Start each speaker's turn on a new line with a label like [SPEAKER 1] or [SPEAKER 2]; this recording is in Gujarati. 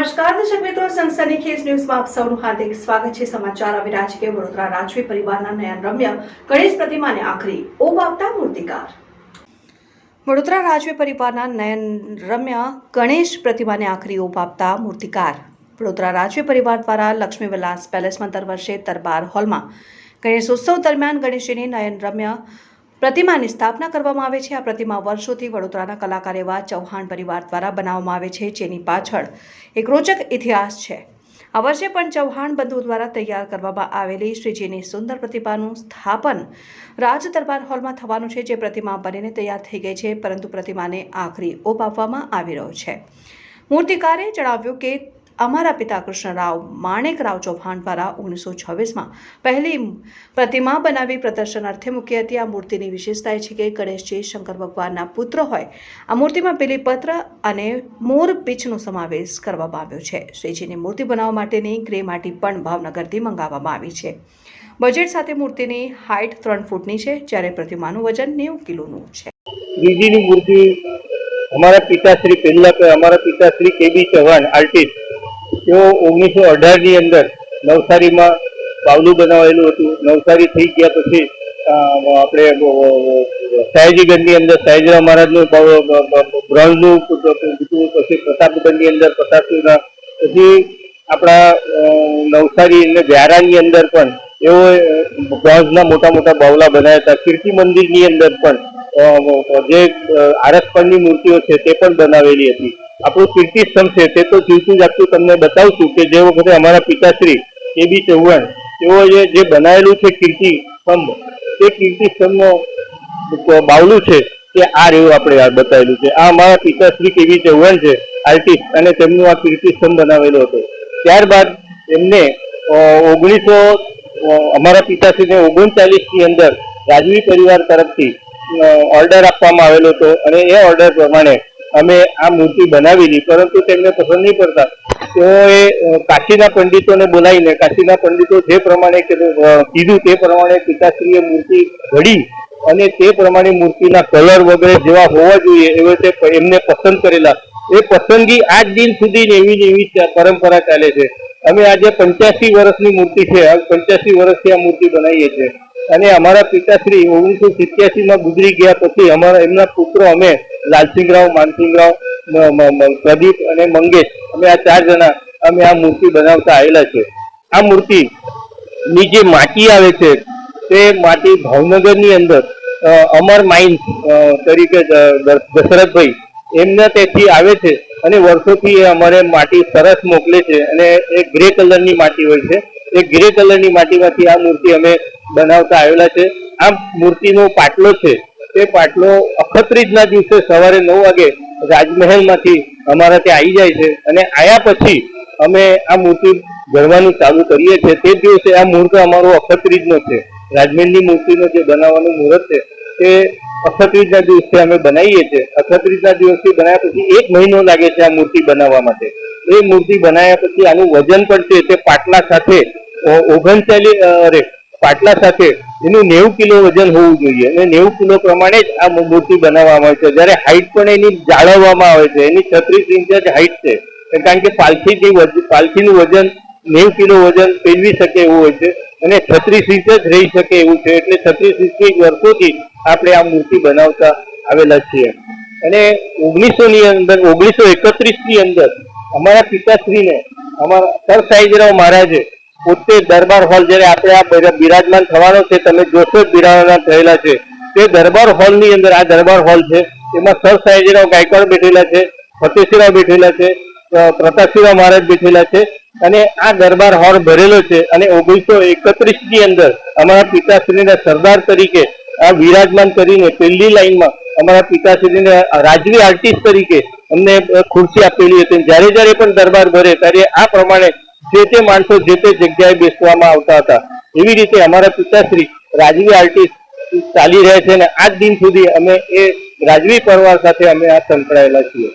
[SPEAKER 1] નમસ્કાર, દર્શક મિત્રો સંસ્થાની ખેસ ન્યૂઝમાં આપ સૌનું હાર્દિક સ્વાગત છે. સમાચાર આવી રહ્યા છે કે વડોદરા રાજવી પરિવારના નયન રમ્ય ગણેશ પ્રતિમાને આખરી ઓપ આપતા મૂર્તિકાર. વડોદરા રાજવી પરિવારના નયન રમ્ય ગણેશ પ્રતિમાને આખરી ઓપ આપતા મૂર્તિકાર. વડોદરા રાજવી પરિવાર દ્વારા લક્ષ્મી વિલાસ પેલેસમાં દર વર્ષે દરબાર હોલમાં ગણેશોત્સવ દરમિયાન ગણેશજીની નયન રમ્ય પ્રતિમાની સ્થાપના કરવામાં આવે છે. આ પ્રતિમા વર્ષોથી વડોદરાના કલાકાર એવા ચૌહાણ પરિવાર દ્વારા બનાવવામાં આવે છે. જેની પાછળ એક રોચક ઇતિહાસ છે. આ વર્ષે પણ ચૌહાણ બંધુ દ્વારા તૈયાર કરવામાં આવેલી શ્રીજીની સુંદર પ્રતિમાનું સ્થાપન રાજ દરબાર હોલમાં થવાનું છે. જે પ્રતિમા બનીને તૈયાર થઈ ગઈ છે, પરંતુ પ્રતિમાને આખરી ઓપ આપવામાં આવી રહ્યો છે. મૂર્તિકારે જણાવ્યું કે અમારા પિતા કૃષ્ણરાવ માણેકરાવ ચૌહાણ દ્વારા ઓગણીસો છવ્વીસમાં પહેલી પ્રતિમા બનાવી પ્રદર્શન અર્થે મૂકી હતી. આ મૂર્તિની વિશેષતા એ છે કે ગણેશજી, શંકર ભગવાનના પુત્ર હોય, આ મૂર્તિમાં પીલીપત્ર અને મોર પીંછનો સમાવેશ કરવામાં આવ્યો છે. શ્રીજીની મૂર્તિ બનાવવા માટેની ગ્રે માટી પણ ભાવનગરથી મંગાવવામાં આવી છે. બજેટ સાથે મૂર્તિની હાઇટ ત્રણ ફૂટની છે, જ્યારે પ્રતિમાનું વજન નેવું કિલોનું છે.
[SPEAKER 2] શ્રીજીની મૂર્તિ અમારા પિતાશ્રી, પહેલા અમારા પિતાશ્રી કેબી ચૌહાણ, આર્ટિસ્ટ તેઓ ઓગણીસો અઢારની અંદર નવસારીમાં બાવલું બનાવેલું હતું. નવસારી થઈ ગયા પછી આપણે સયાજીગંજની અંદર સયાજીરાવ મહારાજનું બ્રોન્ઝનું પછી પ્રતાપગંજની અંદર પ્રતાપના પછી આપણા નવસારી અને વ્યારાની અંદર પણ એવો બ્રોન્ઝના મોટા મોટા બાવલા બનાવ્યા હતા. કીર્તિ મંદિરની અંદર પણ જે આરસપણની મૂર્તિઓ છે તે પણ બનાવેલી હતી. આપણું કીર્તિ સ્તંભ છે તે તો જીવતું જાગતું તમને બતાવશું કે જે વખતે અમારા પિતાશ્રી એ બી ચૌહાણ તેઓએ જે બનાવેલું છે કીર્તિ સ્તંભ તે કીર્તિ બાવલું છે તે આ રહ્યું આપણે બતાવેલું છે. આ અમારા પિતાશ્રી કે બી ચૌહાણ છે, આર્ટિસ્ટ, અને તેમનું આ કીર્તિ સ્તંભ બનાવેલો હતો. ત્યારબાદ એમને ઓગણીસો અમારા પિતાશ્રીને ઓગણચાલીસની અંદર રાજવી પરિવાર તરફથી ઓર્ડર આપવામાં આવેલો હતો. અને એ ઓર્ડર પ્રમાણે અમે આ મૂર્તિ બનાવેલી, પરંતુ તેમને પસંદ નહીં પડતા. તેઓએ કાશીના પંડિતોને બોલાવીને, કાશીના પંડિતો જે પ્રમાણે કીધું તે પ્રમાણે પિતાશ્રીએ મૂર્તિ ઘડી અને તે પ્રમાણે મૂર્તિના કલર વગેરે જેવા હોવા જોઈએ, એવો તે એમને પસંદ કરેલા. એ પસંદગી આજ દિન સુધી એવી ને એવી પરંપરા ચાલે છે. અમે આજે પંચ્યાસી વર્ષની મૂર્તિ છે પંચ્યાસી વર્ષથી આ મૂર્તિ બનાવીએ છીએ. અને અમારા પિતાશ્રી ઓગણીસો સિત્યાસી માં ગુજરી ગયા પછી અમારા એમના પુત્રો અમે લાલસિંહરાવ, માનસિંહરાવ પ્રદીપ અને મંગેશ અમે આ ચાર જણા અમે આ મૂર્તિ બનાવતા આવેલા છે. આ મૂર્તિ ની જે માટી આવે છે, તે માટી ભાવનગરની અંદર અમર માઇન્સ તરીકે દશરથભાઈ એમના તેથી આવે છે અને વર્ષોથી એ અમારે માટી સરસ મોકલે છે અને એ ગ્રે કલરની માટી હોય છે. એ ગ્રે કલરની માટીમાંથી આ મૂર્તિ અમે બનાવતા આવેલા છે. આ મૂર્તિનો પાટલો છે. તે પાટલો અખત્રીજના દિવસે સવારે નવ વાગે રાજમહેલમાંથી અમારા ત્યાં આવી જાય છે. અને આયા પછી અમે આ મૂર્તિ ગણવાનું ચાલુ કરીએ છીએ. તે દિવસે આ મુહૂર્ત અમારો અખત્રીજનો છે. રાજમહેલની મૂર્તિનો જે બનાવવાનું મુહૂર્ત છે, તે અખત્રીજના દિવસે અમે બનાવીએ છીએ. અખત્રીજના દિવસથી બનાવ્યા પછી એક મહિનો લાગે છે આ મૂર્તિ બનાવવા માટે. એ મૂર્તિ બનાવ્યા પછી આનું વજન પણ છે. તે પાટલા સાથે ઓગણચાલીસ પાટલા સાથે એનું નેવું કિલો વજન હોવું જોઈએ. અને નેવું કિલો પ્રમાણે જ આ મૂર્તિ બનાવવામાં આવે છે. જ્યારે હાઈટ પણ એની જાળવવામાં આવે છે. એની છત્રીસ ઇંચ જ હાઈટ છે. કારણ કે પાલખી પાલખીનું વજન નેવું કિલો વજન પેલવી શકે એવું હોય છે. અને છત્રીસ ઇંચ જ રહી શકે એવું છે. એટલે છત્રીસ ઇંચથી વર્ષોથી આપણે આ મૂર્તિ બનાવતા આવેલા છીએ. અને ઓગણીસો ની અંદર, ઓગણીસો એકત્રીસની અંદર અમારા પિતાશ્રીને, અમારા સર સાઈજરાવ મહારાજે પોતે દરબાર હોલ જ્યારે આપણે આ બિરા- બિરાજમાન થવાનો છે, તમે જોશો બિરાજમાન થયેલા છે. તે દરબાર હોલની અંદર આ દરબાર હોલ છે. એમાં સર સાઈજરાવ ગાયકવાડ બેઠેલા છે ફતેસિંહરાવ બેઠેલા છે પ્રતાપસિંહરાવ મહારાજ બેઠેલા છે અને આ દરબાર હોલ ભરેલો છે અને ઓગણીસો એકત્રીસની અંદર અમારા પિતાશ્રીના સરદાર તરીકે આ વિરાજમાન કરીને પહેલી લાઈનમાં અમારા પિતાશ્રીને રાજવી આર્ટિસ્ટ તરીકે અમને ખુરશી આપેલી હતી જ્યારે જ્યારે પણ દરબાર ભરે ત્યારે આ પ્રમાણે જે તે માણસો જે તે જગ્યાએ બેસવામાં આવતા હતા. એવી રીતે અમારા પિતાશ્રી રાજવી આર્ટિસ્ટ ચાલી રહે છે અને આજ દિન સુધી અમે એ રાજવી પરિવાર સાથે અમે આ સંકળાયેલા છીએ.